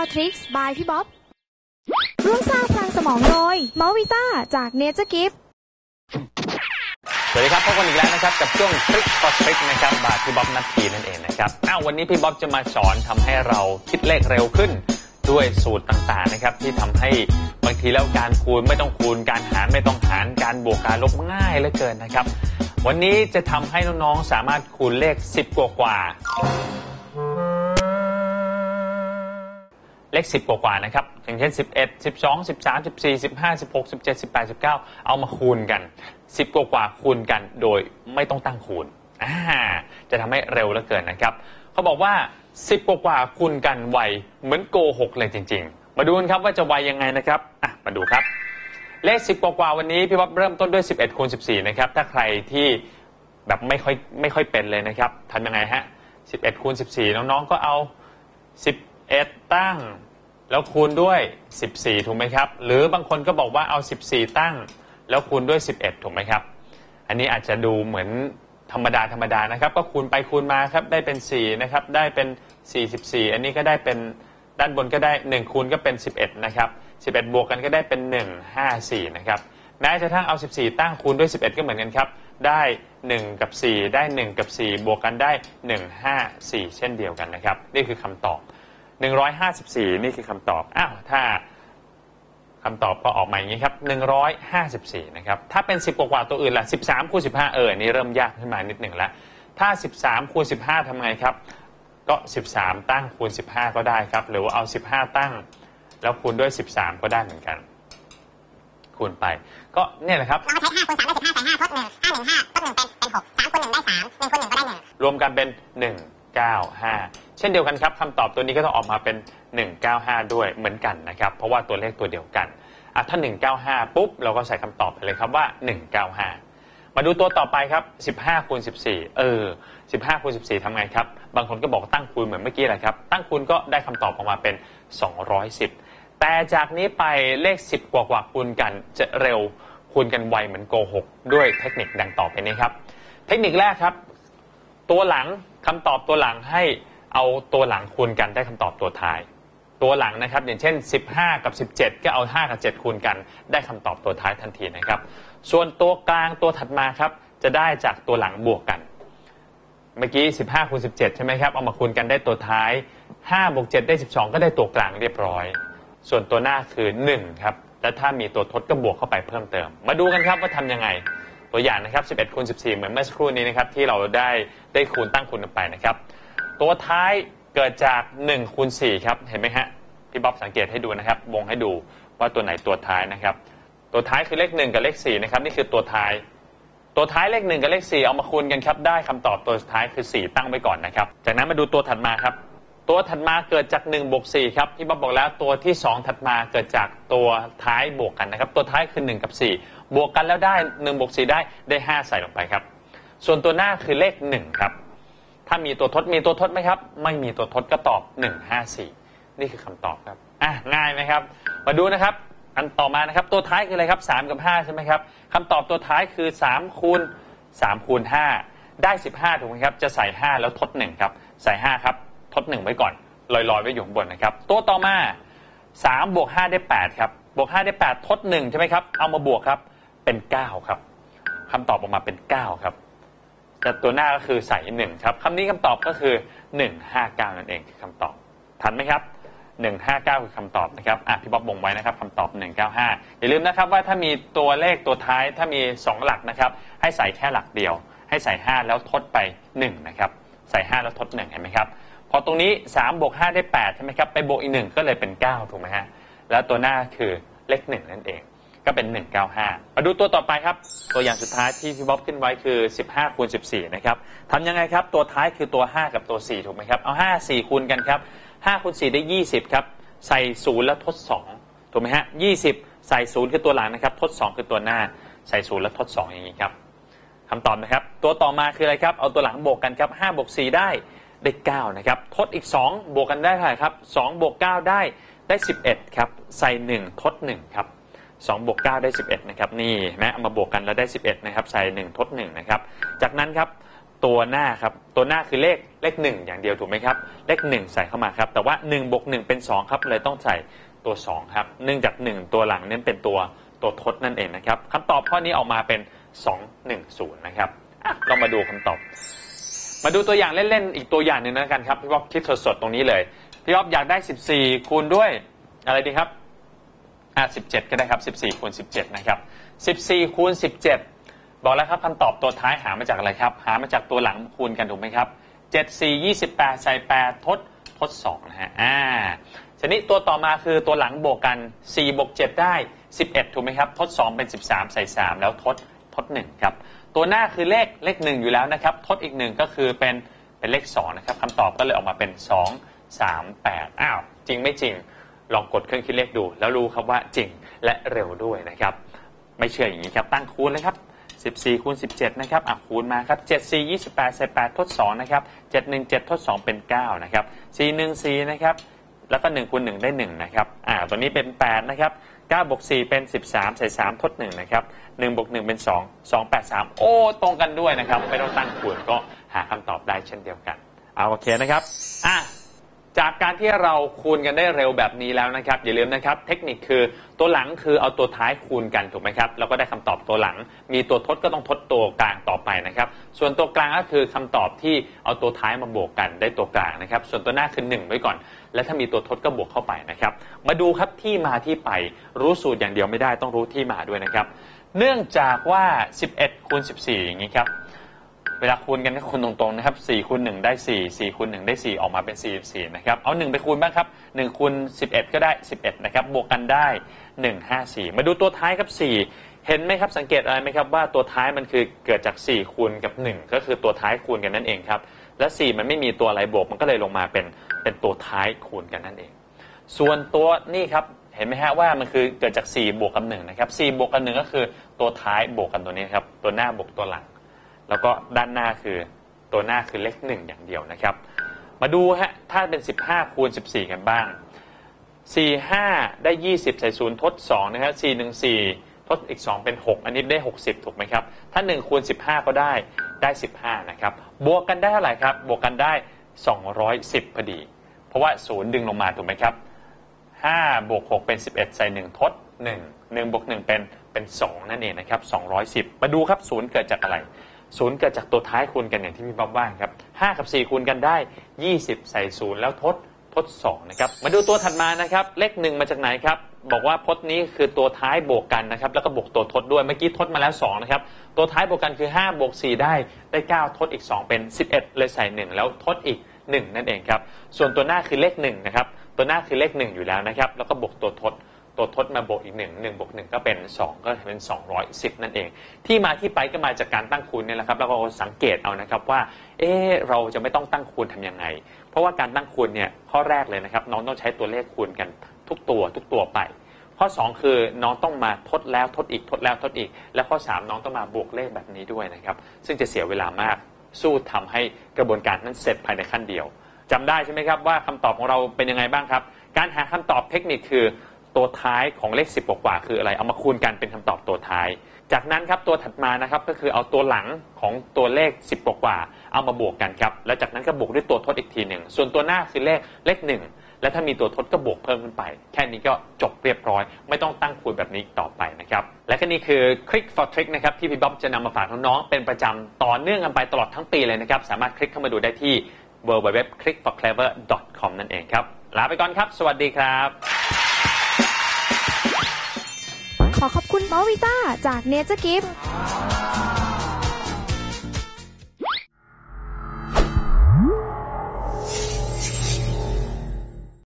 Small Tricks by พี่บ๊อบ ร่วมสร้างพลังสมองโดยมอวิต้าจาก Nature Gift สวัสดีครับพบกันอีกแล้วนะครับ กับช่วงทริคพอทริคนะครับบาทพี่บ๊อบนัททีนั่นเองนะครับอ้าววันนี้พี่บ๊อบจะมาสอนทำให้เราคิดเลขเร็วขึ้น ด้วยสูตรต่างๆนะครับ ที่ทำให้บางทีแล้วการคูณไม่ต้องคูณ การหารไม่ต้องหารการบวกการลบง่ายเหลือเกินนะครับ วันนี้จะทำให้น้องๆสามารถคูณเลข 10 กว่ากว่า เลข 10 กว่าๆนะครับ อย่างเช่น 11 12 13 14 15 16 17 18 19 เอามาคูณกัน 10 กว่าๆคูณกันโดยไม่ต้องตั้งคูณจะทำให้เร็วเหลือเกินนะครับ เขาบอกว่า 10 กว่าๆคูณกันไวเหมือนโกหกเลยจริง ๆ มาดูกันครับว่าจะไวยังไงนะครับมาดูครับ เลข 10 กว่าๆวันนี้พี่บ๊อบเริ่มต้นด้วย 11คูณ14 นะครับ ถ้าใครที่แบบไม่ค่อยไม่ค่อยเป็นเลยนะครับทำยังไงฮะ11คูณ14 น้องๆก็เอา 11 ตั้ง แล้วคูณด้วย 14 ถูกไหมครับ หรือบางคนก็บอกว่าเอา 14 ตั้ง แล้วคูณด้วย 11 ถูกไหมครับ อันนี้อาจจะดูเหมือนธรรมดาธรรมดานะครับ ก็คูณไปคูณมาครับ ได้เป็น 4 นะครับ ได้เป็น 44 อันนี้ก็ได้เป็นด้านบนก็ได้ 1 คูณก็เป็น 11 นะครับ 11 บวกกันก็ได้เป็น 1 5 4 นะครับแม้จะทั้งเอา 14 ตั้งคูณด้วย 11 ก็เหมือนกันครับ ได้ 1 กับ 4 ได้ 1 กับ 4 บวกกันได้ 1 5 4 เช่นเดียวกันนะครับ นี่คือคำตอบ 154 นี่คือคำตอบ อ้าว ถ้าคำตอบก็ออกมาอย่างนี้ครับ 154 นะครับ ถ้าเป็น 10 กว่าๆตัวอื่นล่ะ13คูณ15 เออ นี่เริ่มยากขึ้นมานิดหนึ่งแล้วถ้า 13คูณ15ทำไงครับ ก็ 13 ตั้งคูณ 15 ก็ได้ครับ หรือว่าเอา 15 ตั้ง แล้วคูณด้วย 13 ก็ได้เหมือนกัน คูณไป ก็เนี่ยแหละครับเราก็ใช้5คูณ3ได้15ใส่5ทด1 5 1 5ทด1เป็นเป็น6 3คูณ1ได้3 1คูณ1ก็ได้1รวมกันเป็น 195 เช่นเดียวกันครับคำตอบตัวนี้ก็ต้องออกมาเป็น 195 ด้วยเหมือนกันนะครับ เพราะว่าตัวเลขตัวเดียวกันอะถ้า 195 ปุ๊บ เราก็ใส่คำตอบไปเลยครับว่า 195 มาดูตัวต่อไปครับ 15คูณ14 เออ 15คูณ14ทำไงครับ บางคนก็บอกตั้งคูณเหมือนเมื่อกี้แหละครับ ตั้งคูณก็ได้คำตอบออกมาเป็น 210 แต่จากนี้ไปเลข 10 กว่ากว่าคูณกันจะเร็วคูณกันไวเหมือนโกหกด้วยเทคนิคดังต่อไปนี้ครับ เทคนิคแรกครับ ตัวหลังคำตอบตัวหลังให้ เอาตัวหลังคูณกันได้คำตอบตัวท้าย ตัวหลังนะครับ อย่างเช่น 15 กับ 17 ก็เอา 5 กับ 7 คูณกัน ได้คำตอบตัวท้ายทันทีนะครับ ส่วนตัวกลางตัวถัดมาครับ จะได้จากตัวหลังบวกกัน เมื่อกี้ 15คูณ17 ใช่ไหมครับ เอามาคูณกันได้ตัวท้าย5บวก7ได้ 12 ก็ได้ตัวกลางเรียบร้อย ส่วนตัวหน้าคือ 1 ครับ และถ้ามีตัวทดก็บวกเข้าไปเพิ่มเติม มาดูกันครับว่าทำยังไงตัวอย่างนะครับ 11คูณ14 เหมือนเมื่อสักครู่นี้นะครับที่เราได้ได้คูณตั้งคูณกันไปนะครับ ตัวท้ายเกิดจาก1คูณ4ครับ เห็นไหมฮะ พี่บ๊อบสังเกตให้ดูนะครับ วงให้ดูว่าตัวไหนตัวท้ายนะครับ ตัวท้ายคือเลข 1 กับเลข4นะครับ นี่คือตัวท้าย ตัวท้ายเลข 1 กับเลข 4 เอามาคูณกันครับ ได้คำตอบตัวสุดท้ายคือ 4 ตั้งไว้ก่อนนะครับ จากนั้นมาดูตัวถัดมาครับ ตัวถัดมาเกิดจาก1บวก4ครับ พี่บ๊อบบอกแล้วตัวที่ 2 ถัดมาเกิดจากตัวท้ายบวกกันนะครับ ตัวท้ายคือ 1 กับ 4 บวกกันแล้วได้1บวก4ได้ได้ 5 ใส่ลงไปครับ ส่วนตัวหน้าคือเลข 1 ครับ ถ้ามีตัวทดมีตัวทดไหมครับ ไม่มีตัวทดก็ตอบ 154 นี่คือคำตอบครับอะง่ายไหมครับ มาดูนะครับ อันต่อมานะครับ ตัวท้ายคืออะไรครับ 3 กับ 5 ใช่ไหมครับคำตอบตัวท้ายคือ 3 คูณ 3 คูณ 5 ได้ 15 ถูกไหมครับ จะใส่ 5 แล้วทด 1 ครับ ใส่ 5 ครับ ทด 1 ไว้ก่อน ลอยๆ ไว้อยู่ข้างบนนะครับ ตัวต่อมา 3 บวก 5 ได้ 8 ครับ บวก 5 ได้ 8 ทด 1 ใช่ไหมครับ เอามาบวกครับ เป็น 9 ครับคำตอบออกมาเป็น 9 ครับ แต่ตัวหน้าก็คือใส่หนึ่งครับคำนี้คำตอบก็คือ 159 นั่นเองคือคำตอบ ทันไหมครับ 159 คือคำตอบนะครับอะพี่บ๊อบบ่งไว้นะครับคำตอบ 195 อย่าลืมนะครับว่าถ้ามีตัวเลขตัวท้ายถ้ามี 2 หลักนะครับให้ใส่แค่หลักเดียว ให้ใส่ 5 แล้วทดไป 1 นะครับ ใส่ 5 แล้วทด 1 เห็นไหมครับ พอตรงนี้3บวก5ได้8ใช่ไหมครับไปบวกอีก 1 ก็เลยเป็น 9 ถูกไหมฮะแล้วตัวหน้าคือเลข 1 นั่นเอง ก็เป็น 195 มาดูตัวต่อไปครับ ตัวอย่างสุดท้ายที่พี่บ๊อบขึ้นไว้คือ 15คูณ14 นะครับทำยังไงครับ ตัวท้ายคือตัว 5 กับตัว 4 ถูกไหมครับ เอา 5 4 คูณกันครับ5คูณ4ได้ 20 ครับ ใส่0แล้วทด 2 ถูกไหมฮะ20 ใส่0คือตัวหลังนะครับ ทด 2 คือตัวหน้า ใส่0แล้วทด 2 อย่างนี้ครับคำตอบนะครับ ตัวต่อมาคืออะไรครับ เอาตัวหลังบวกกันครับ5บวก4ได้ได้9นะครับ ทดอีก 2 บวกกันได้เท่าไหร่ครับ2บวก9ได้ได้ 11 ครับ ใส่ 1 ทด 1 ครับ 2บวก9ได้ 11 นะครับ นี่แม้เอามาบวกกันแล้วได้ 11 นะครับ ใส่ 1 ทด 1 นะครับ จากนั้นครับตัวหน้าครับ ตัวหน้าคือเลขเลขหนึ่งอย่างเดียวถูกไหมครับ เลขหนึ่งใส่เข้ามาครับ แต่ว่า1บวกหเป็น 2 ครับเลยต้องใส่ตัว 2 ครับ เนื่องจาก 1 ตัวหลังนั้นเป็นตัวตัวทดนั่นเองนะครับคำตอบข้อนี้ออกมาเป็น 2 1 0 นะครับอะเรามาดูคำตอบ มาดูตัวอย่างเล่นๆอีกตัวอย่างหนึ่งนะกันครับพี่บ๊อบคิดสดๆตรงนี้เลยพี่บ๊อบอยากได้ 14 คูณด้วยอะไรดีครับ อะ17 ก็ได้ครับ14คูณ17นะครับ14คูณ17 บอกแล้วครับคำตอบตัวท้ายหามาจากอะไรครับ หามาจากตัวหลังคูณกันถูกไหมครับ7 4 28 ใส่ 8 ทดทด2นะฮะอ่าชนิดตัวต่อมาคือตัวหลังบวกกัน 4 บวก 7 ได้ 11 ถูกไหมครับ ทด 2 เป็น 13 ใส่ 3 แล้วทดทด 1 ครับ ตัวหน้าคือเลขเลข 1 อยู่แล้วนะครับ ทดอีก 1 ก็คือเป็นเป็นเลข 2 นะครับคำตอบก็เลยออกมาเป็น 2 3 8 อ้าว จริงไม่จริง ลองกดเครื่องคิดเลขดู แล้วรู้ครับว่าจริงและเร็วด้วยนะครับ ไม่เชื่ออย่างนี้ครับ ตั้งคูณเลยครับ14คูณ17 นะครับอะคูณมาครับ7 4 28ใส่8ทด2นะครับ7 1 7ทด2เป็น 9 นะครับ4 1 4 นะครับ แล้วก็1คูณ1ได้ 1 นะครับ อ่า ตัวนี้เป็น 8 นะครับ9บวก4เป็น 13 ใส่ 3 ทด 1 นะครับ1บวก1เป็น 2 2 8 3 โอ้ ตรงกันด้วยนะครับ ไม่ต้องตั้งคูณก็หาคำตอบได้เช่นเดียวกัน เอาโอเคนะครับ อะ จากการที่เราคูณกันได้เร็วแบบนี้แล้วนะครับ อย่าลืมนะครับ เทคนิคคือตัวหลังคือเอาตัวท้ายคูณกันถูกไหมครับแล้วก็ได้คำตอบตัวหลัง มีตัวทดก็ต้องทดตัวกลางต่อไปนะครับ ส่วนตัวกลางก็คือคำตอบที่เอาตัวท้ายมาบวกกันได้ตัวกลางนะครับ ส่วนตัวหน้าคือ1ไว้ก่อน และถ้ามีตัวทดก็บวกเข้าไปนะครับ มาดูครับที่มาที่ไปรู้สูตรอย่างเดียวไม่ได้ต้องรู้ที่มาด้วยนะครับ เนื่องจากว่า 11คูณ14 อย่างนี้ครับ เวลาคูณกันก็คูณตรงๆนะครับ4คูณ1ได้4 4คูณ1ได้ 4 ออกมาเป็น 44 นะครับ เอา 1 ไปคูณบ้างครับ1คูณ11 ก็ได้ 11 นะครับ บวกกันได้ 154 มาดูตัวท้ายครับ 4 เห็นไหมครับ สังเกตอะไรไหมครับว่าตัวท้ายมันคือเกิดจาก 4 คูณกับ 1 ก็คือตัวท้ายคูณกันนั่นเองครับ และ 4 มันไม่มีตัวอะไรบวก มันก็เลยลงมาเป็นเป็นตัวท้ายคูณกันนั่นเอง ส่วนตัวนี่ครับเห็นไหมฮะว่ามันคือเกิดจาก 4 บวกกับ1นะครับ4บวกกับ1ก็คือตัวท้ายบวกกันตัวนี้ครับตัวหน้าบวกตัวหลัง แล้วก็ด้านหน้าคือตัวหน้าคือเลขหนึ่งอย่างเดียวนะครับ มาดูฮะถ้าเป็น 15 คูณ 14 กันบ้าง 4 5 ได้ 20 ใส่ศูนย์ทด2นะครับ4 1 4 ทดอีก 2 เป็น 6 อันนี้ได้ 60 ถูกไหมครับ ถ้า 1 คูณ 15 ก็ได้ได้ 15 นะครับ บวกกันได้เท่าไหร่ครับ บวกกันได้ 210พอดี เพราะว่า 0 ดึงลงมาถูกไหมครับ 5 บวก 6 เป็น 11 ใส่ 1 ทด 1 1บวก 1 เป็นเป็น 2 นั่นเองนะครับ 210 มาดูครับ 0 เกิดจากอะไร ศูนย์เกิดจากตัวท้ายคูณกันอย่างที่พี่บ๊อบว่างครับ5กับ4คูณกันได้20ใส่ศูนย์แล้วทดทด2นะครับมาดูตัวถัดมานะครับเลข1มาจากไหนครับบอกว่าพจน์นี้คือตัวท้ายบวกกันนะครับแล้วก็บวกตัวทดด้วยเมื่อกี้ทดมาแล้ว2นะครับตัวท้ายบวกกันคือ5บวก4ได้ได้ 9 ทดอีก 2 เป็น 11 เลยใส่ 1 แล้วทดอีก 1 นั่นเองครับส่วนตัวหน้าคือเลข1นะครับตัวหน้าคือเลข 1 อยู่แล้วนะครับแล้วก็บวกตัวทด ตัวทดมาบวกอีก1 1บวก1ก็เป็น2ก็เป็น210นั่นเอง ที่มาที่ไปก็มาจากการตั้งคูณเนี่ยแหละครับแล้วก็สังเกตเอานะครับว่า เออเราจะไม่ต้องตั้งคูณทำยังไง เพราะว่าการตั้งคูณเนี่ยข้อแรกเลยนะครับ น้องต้องใช้ตัวเลขคูณกันทุกตัวทุกตัวไป ข้อ 2 คือน้องต้องมาทดแล้วทดอีกทดแล้วทดอีก และข้อ 3 น้องต้องมาบวกเลขแบบนี้ด้วยนะครับ ซึ่งจะเสียเวลามากสู้ทำให้กระบวนการนั้นเสร็จภายในขั้นเดียวจำได้ใช่ไหมครับว่าคำตอบของเราเป็นยังไงบ้างครับ การหาคำตอบเทคนิคคือ ตัวท้ายของเลข 10 กว่าคืออะไร เอามาคูณกันเป็นคำตอบตัวท้าย จากนั้นครับตัวถัดมานะครับก็คือเอาตัวหลังของตัวเลข 10 กว่าเอามาบวกกันครับ แล้วจากนั้นก็บวกด้วยตัวทดอีกทีหนึ่ง ส่วนตัวหน้าคือเลขเลขหนึ่งและถ้ามีตัวทดก็บวกเพิ่มขึ้นไป แค่นี้ก็จบเรียบร้อย ไม่ต้องตั้งคูณแบบนี้ต่อไปนะครับ และก็นี่คือ Click for Trick นะครับที่พี่บ๊อบจะนำมาฝากน้องๆเป็นประจำต่อเนื่องกันไปตลอดทั้งปีเลยนะครับ สามารถคลิกเข้ามาดูได้ที่ www.clickforclever.com นั่นเองครับ ลาไปก่อนครับ สวัสดีครับ ขอขอบคุณมอวิต้าจากเนเจอร์กิฟต์